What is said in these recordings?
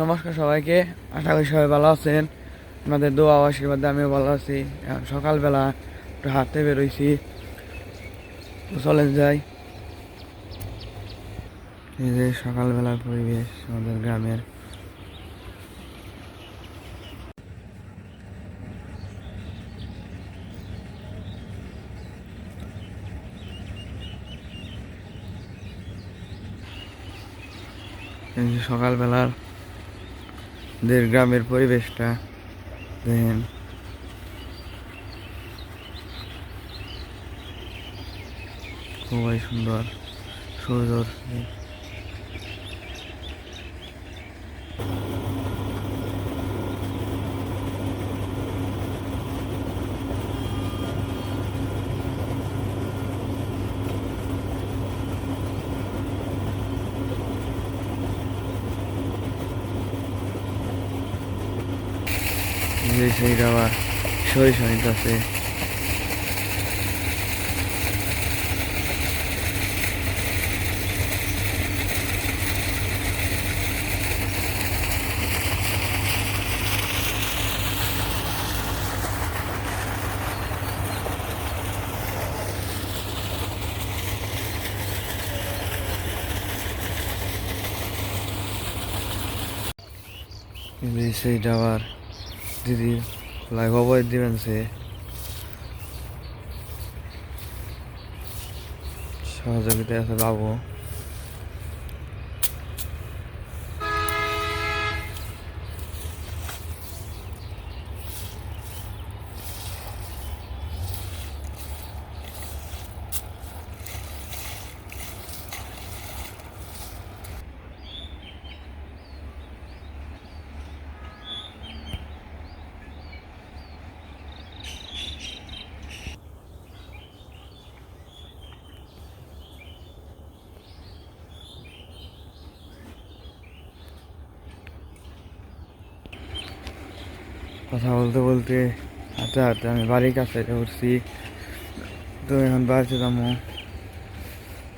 নমস্কার সবাইকে। আশা করি সবাই ভালো আছেন। আপনাদের দোয়া আশীর্বাদে আমিও ভালো আছি। সকালবেলা একটু হাঁটতে বেরোইছি। তো চলেন যাই। এই যে সকালবেলার পরিবেশ আমাদের গ্রামের। সকালবেলার দের গ্রামের পরিবেশটা দেখেন। খুবই সুন্দর সুন্দর যে সেইটা আবার সই সহিত আছে এই যে সেইটা আবার দিদি লাইভ অবয় দিবেন সে সহযোগিতায় আছে বাবু। কথা বলতে বলতে হাঁটতে হাঁটতে আমি বাড়ির কাছে উঠছি তো এখন বাড়িতে যাব।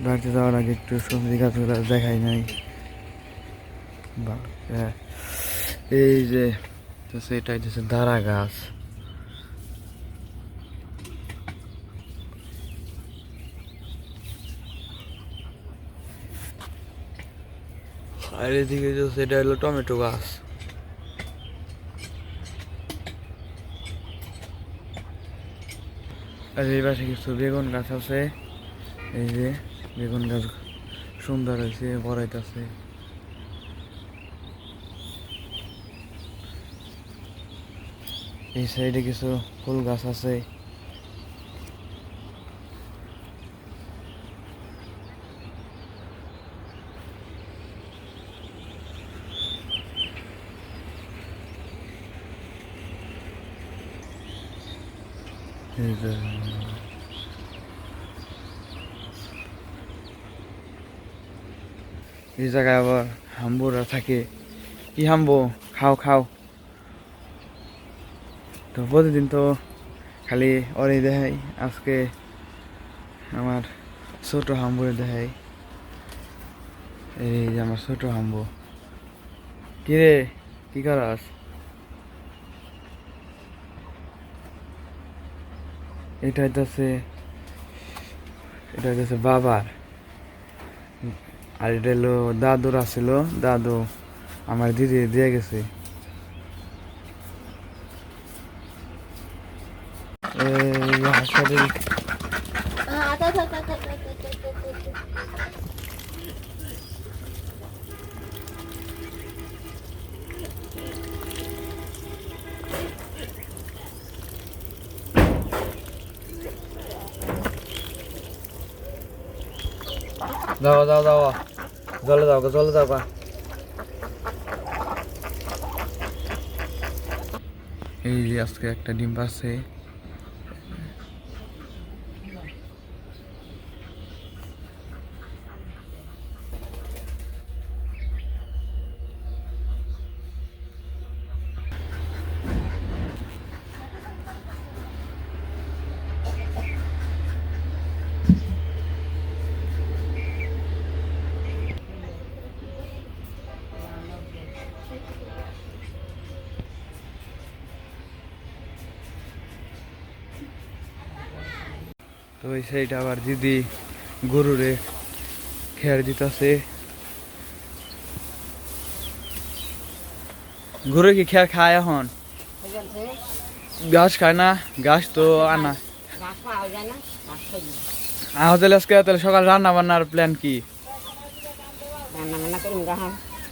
বাড়িতে যাওয়ার আগে একটু সবজি গাছগুলো দেখাই নাই। বা- এই যে তো সেটা হচ্ছে দাঁড়া গাছ। আর এদিকে সেটা হলো টমেটো গাছ। আর এই পাশে কিছু বেগুন গাছ আছে। এই যে বেগুন গাছ সুন্দর হয়েছে বড়াইতেছে এই সাইডে কিছু ফুল গাছ আছে। এই জায়গায় আবার হাম্বুরা থাকে। কি হাম্বো? খাও খাও। তো প্রতিদিন তো খালি ওরে দেখাই। আজকে আমার ছোট হাম্বুরে দেখাই। এই যে আমার ছোট হাম্বু। কি রে কি করাস? এটা হইতেছে এটা হইতেছে বাবার। আর এটা হলো দাদুর আছিল, দাদু আমার দিদি দিয়ে গেছে। এই হাসপাতাল যাও যাও যাও জলে যাও জলে যাও এই রিয়াজকে একটা ডিম পাচ্ছে। তো ওই সাইড আবার দিদি গরুরে খেয়ার দিতেছে। গরু কি খেয়ার খায় এখন? ঘাস খায় না? ঘাস তো আনা। তাহলে আজকে তাহলে সকাল রান্না বান্নার প্ল্যান কি?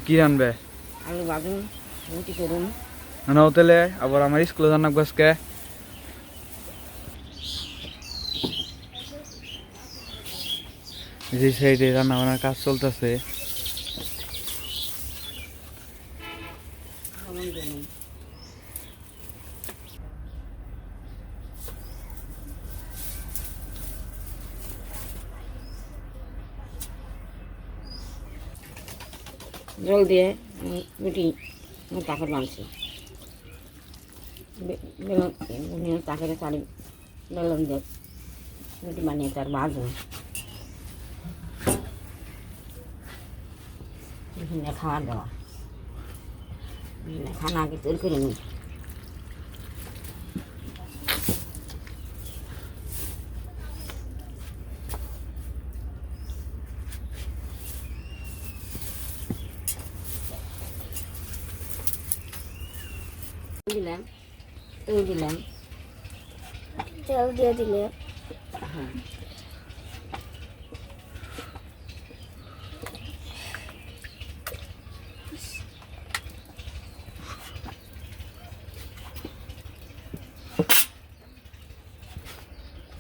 কি রানবে? আলু বাজুন রুটি করুন। না তাহলে আবার আমার স্কুলে জানাব আজকে। যে সাইডে রান্না বান্নার কাজ চলতেছে। জল দিয়ে আমি রুটি তাকের বেলন তাকের চারি বেলন দিয়ে রুটি বানিয়ে তার นี่นะคะเดี๋ยวนี่นะคะนาก็ตื่ขึ้นอย่างนี้ดีแล้วตื่ดีแล้วเจ้าเดียวดีแล้ว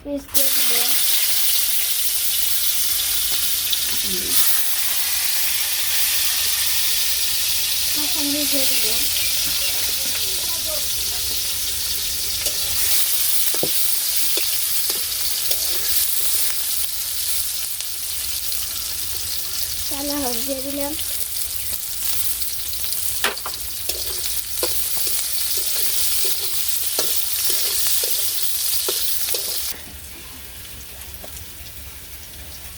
gösterelim. Bakın ne görüyorum. Sana hazırlayalım.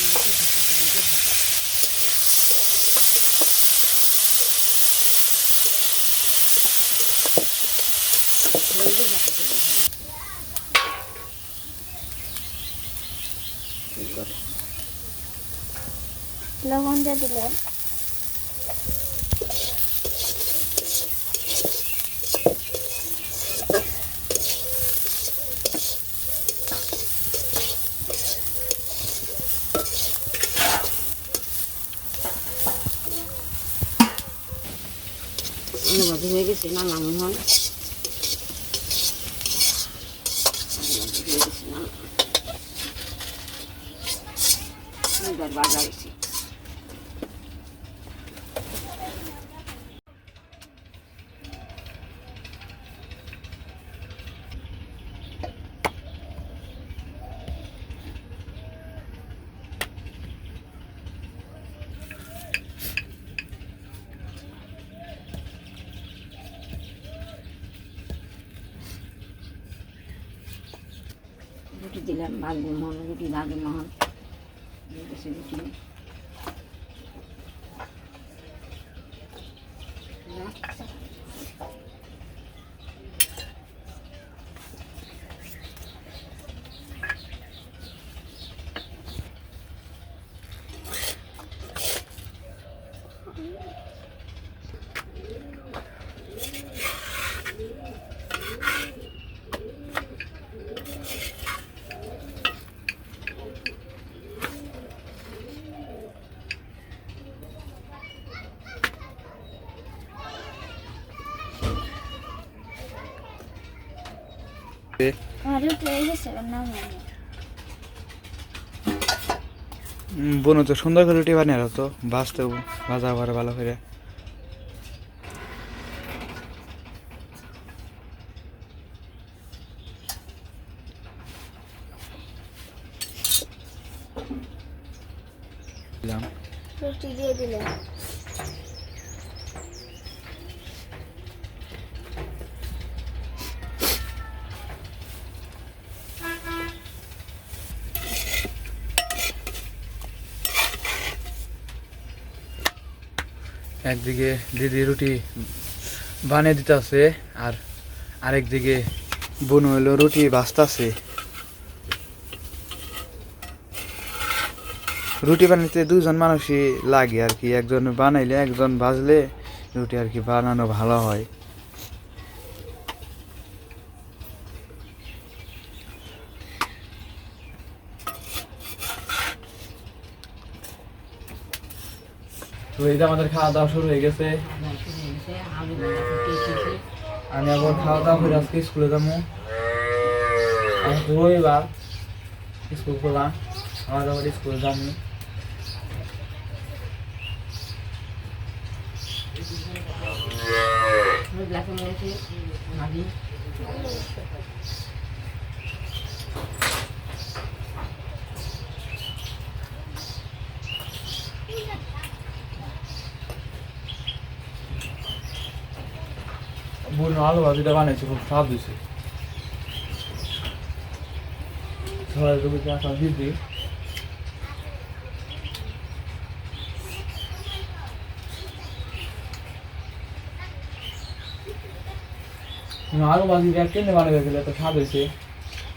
দিলাম লবণ দিয়ে দিলাম আলু গেছে না নামন হয়। এবার বাজা রুটি দিলাম ভাজবো মহন রুটি ভাজবো মহন রুটি রুটি আমার রুটি উম, তো সুন্দর করে রুটি বানিয়ে তো ভাজতে ভাজা করে ভালো করে। একদিকে দিদি রুটি বানিয়ে দিতেছে আর আরেকদিকে বোন হইল রুটি ভাজতাছে। রুটি বানাইতে দুজন মানুষই লাগে আর কি, একজন বানাইলে একজন ভাজলে রুটি আর কি বানানো ভালো হয়। তো এই যে আমাদের খাওয়া দাওয়া শুরু হয়ে গেছে। আমি আবার খাওয়া দাওয়া করে আজকে স্কুলে যাব। রবিবার স্কুল খোলা। আমার আবার স্কুলে যাব। গ্লাসে রয়েছে বোন আলু ভাজিটা বানাইছে খুব স্বাদ হয়েছে সবাই তুমি চা দিদি আলু ভাজিটা কেনে বানাবে গেলে তো স্বাদ হয়েছে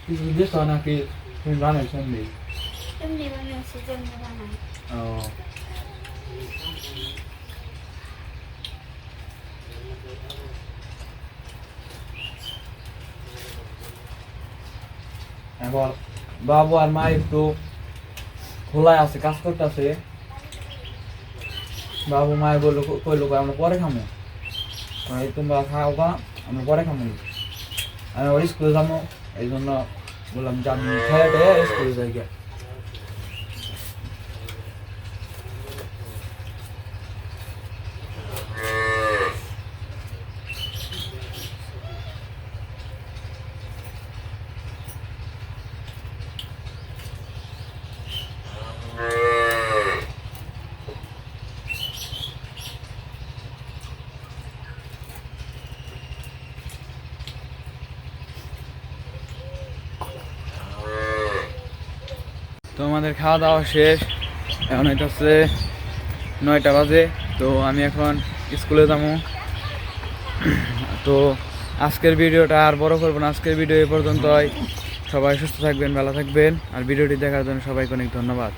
কিছু দেশ নাকি তুমি বানাইছো এমনি? এমনি বানাইছি ও। এখন বাবু আর মা একটু খোলায় আছে, কাজ করতেছে। বাবু মায়ের বলল কইলো, কই, আমরা পরে খামো? তোমরা খাও বা আমরা পরে খামো। আমি ওই স্কুলে যাব এই জন্য বললাম যে আমি স্কুলে যাই গিয়া। আমাদের খাওয়া দাওয়া শেষ। এখন এটা হচ্ছে নয়টা বাজে, তো আমি এখন স্কুলে যাব। তো আজকের ভিডিওটা আর বড় করব না, আজকের ভিডিও এ পর্যন্তই। সবাই সুস্থ থাকবেন, ভালো থাকবেন, আর ভিডিওটি দেখার জন্য সবাইকে অনেক ধন্যবাদ।